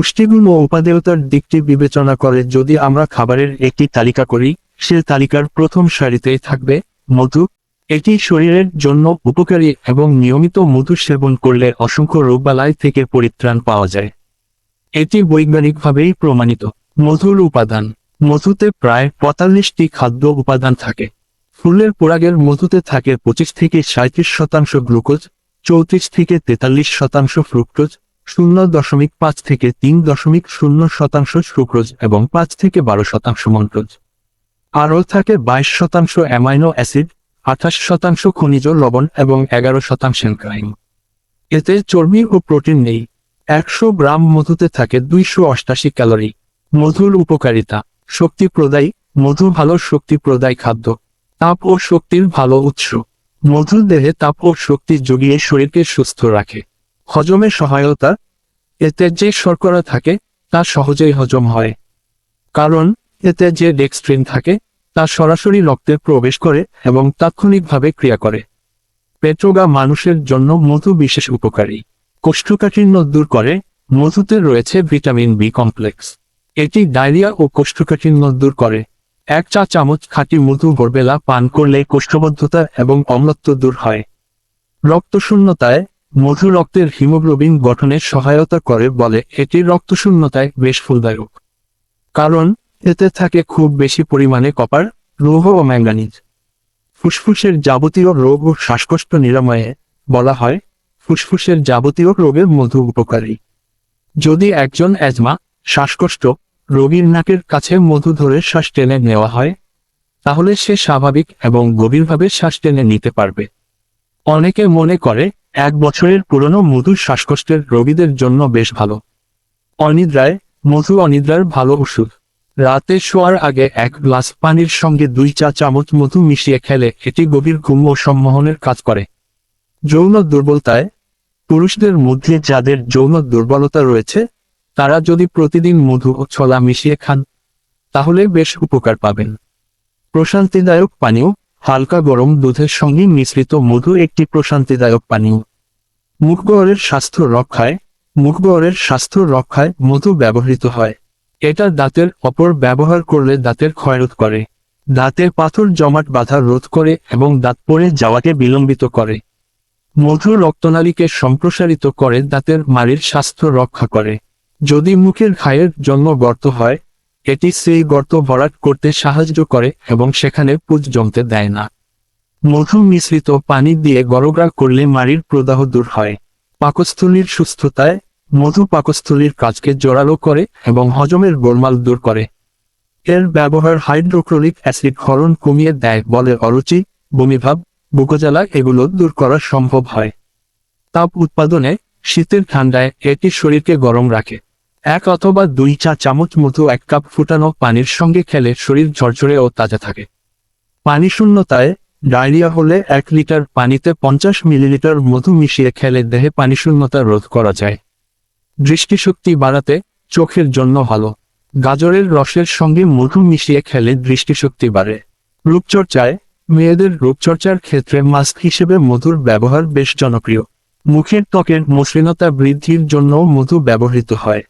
পুষ্টিগুণ ও উপাদেয়তার দিকটি বিবেচনা করে যদি আমরা খাবারের একটি তালিকা করি, সে তালিকার প্রথম সারিতেই থাকবে মধু। এটি শরীরের জন্য উপকারী এবং নিয়মিত মধু সেবন করলে অসংখ্য রোগবালাই থেকে পরিত্রাণ পাওয়া যায়। এটি বৈজ্ঞানিকভাবেই প্রমাণিত। মধুর উপাদান। মধুতে প্রায় পঁয়তাল্লিশটি খাদ্য উপাদান থাকে। ফুলের পোড়াগের মধুতে থাকে পঁচিশ থেকে সাঁত্রিশ শতাংশ গ্লুকোজ, চৌত্রিশ থেকে তেতাল্লিশ শতাংশ ফ্রুক্টোজ শূন্য দশমিক পাঁচ থেকে তিন দশমিক শূন্য শতাংশ সুক্রোজ এবং পাঁচ থেকে বারো শতাংশ মন্ট্রোজ আরও থাকে বাইশ শতাংশ অ্যামাইনো অ্যাসিড, আঠাশ শতাংশ খনিজ লবণ এবং এগারো শতাংশ ক্রাইম। এতে চর্বি ও প্রোটিন নেই। একশো গ্রাম মধুতে থাকে দুইশো অষ্টাশি ক্যালোরি। মধুর উপকারিতা, শক্তি প্রদায়ী, মধু ভালো শক্তি প্রদায় খাদ্য, তাপ ও শক্তির ভালো উৎস। মধু দেহে তাপ ও শক্তি জুগিয়ে শরীরকে সুস্থ রাখে। হজমে সহায়তা, এতে যে শর্করা থাকে, তা সহজেই হজম হয়। কারণ, এতে যে ডেক্সট্রিন থাকে, তা সরাসরি রক্তে প্রবেশ করে এবং তাৎক্ষণিকভাবে ক্রিয়া করে। পেট্রোগা মানুষের জন্য মধু বিশেষ উপকারী। কোষ্ঠকাঠিন্য দূর করে, মধুতে রয়েছে ভিটামিন বি কমপ্লেক্স। এটি ডায়রিয়া ও কোষ্ঠকাঠিন্য দূর করে। এক চা চামচ খাঁটি মধু ভোরবেলা পান করলে কোষ্ঠবদ্ধতা এবং অম্লত্ব দূর হয়। রক্তশূন্যতায় মধু রক্তের হিমোগ্লোবিন গঠনে সহায়তা করে বলে এটি রক্তশূন্যতায় বেশ ফুলদায়ক। কারণ, এতে থাকে খুব বেশি পরিমাণে কপার লৌহ ও ম্যাঙ্গানিজ। ফুসফুসের যাবতীয় রোগ ও শ্বাসকষ্ট নিরাময়ে বলা হয়, ফুসফুসের যাবতীয় রোগের মধু উপকারী। যদি একজন অ্যাজমা, শ্বাসকষ্ট, রোগীর নাকের কাছে মধু ধরে শ্বাস টেনে নেওয়া হয়, তাহলে সে স্বাভাবিক এবং গভীরভাবে শ্বাস টেনে নিতে পারবে। অনেকে মনে করে এক বছরের পুরনো মধু শ্বাসকষ্টের রোগীদের জন্য বেশ ভালো। অনিদ্রায়, মধু অনিদ্রার ভালো ওষুধ। রাতে শোয়ার আগে এক গ্লাস পানির সঙ্গে দুই চা চামচ মধু মিশিয়ে খেলে এটি গভীর ঘুম ও সম্মোহনের কাজ করে। যৌন দুর্বলতায়, পুরুষদের মধ্যে যাদের যৌন দুর্বলতা রয়েছে, তারা যদি প্রতিদিন মধু ও ছোলা মিশিয়ে খান, তাহলে বেশ উপকার পাবেন। প্রশান্তিদায়ক পানীয় হালকা গরম দুধের সঙ্গে মিশ্রিত মধু একটি প্রশান্তিদায়ক পানীয়। মুখগহরের স্বাস্থ্য রক্ষায় মুখগহরের স্বাস্থ্য রক্ষায় মধু ব্যবহৃত হয়। এটা দাঁতের অপর ব্যবহার করলে দাঁতের ক্ষয়রোধ করে। দাঁতে পাথর জমাট বাধা রোধ করে এবং দাঁত পড়ে যাওয়াকে বিলম্বিত করে। মধু রক্তনালীকে সম্প্রসারিত করে দাঁতের মাড়ির স্বাস্থ্য রক্ষা করে। যদি মুখের ঘায়ের জন্য গর্ত হয় এটি সেই গর্ত ভরাট করতে সাহায্য করে এবং সেখানে পুজ জমতে দেয় না। মধু মিশ্রিত পানি দিয়ে গরগরা করলে মাড়ির প্রদাহ দূর হয়। পাকস্থলীর সুস্থতায় মধু পাকস্থলীর কাজকে জোরালো করে এবং হজমের গোলমাল দূর করে। এর ব্যবহার হাইড্রোক্লোরিক অ্যাসিড ক্ষরণ কমিয়ে দেয় বলে অরুচি, বমিভাব, বুকজ্বালা এগুলো দূর করা সম্ভব হয়। তাপ উৎপাদনে শীতের ঠান্ডায় এটি শরীরকে গরম রাখে। এক অথবা দুই চা চামচ মধু এক কাপ ফুটানো পানির সঙ্গে খেলে শরীর ঝরঝরে ও তাজা থাকে। পানি শূন্যতায়, ডায়রিয়া হলে এক লিটার পানিতে পঞ্চাশ মিলিলিটার মধু মিশিয়ে খেলে দেহে পানি শূন্যতা রোধ করা যায়। দৃষ্টিশক্তি বাড়াতে চোখের জন্য ভালো। গাজরের রসের সঙ্গে মধু মিশিয়ে খেলে দৃষ্টিশক্তি বাড়ে। রূপচর্চায়, মেয়েদের রূপচর্চার ক্ষেত্রে মাস্ক হিসেবে মধুর ব্যবহার বেশ জনপ্রিয়। মুখের ত্বকের মসৃণতা বৃদ্ধির জন্য মধু ব্যবহৃত হয়।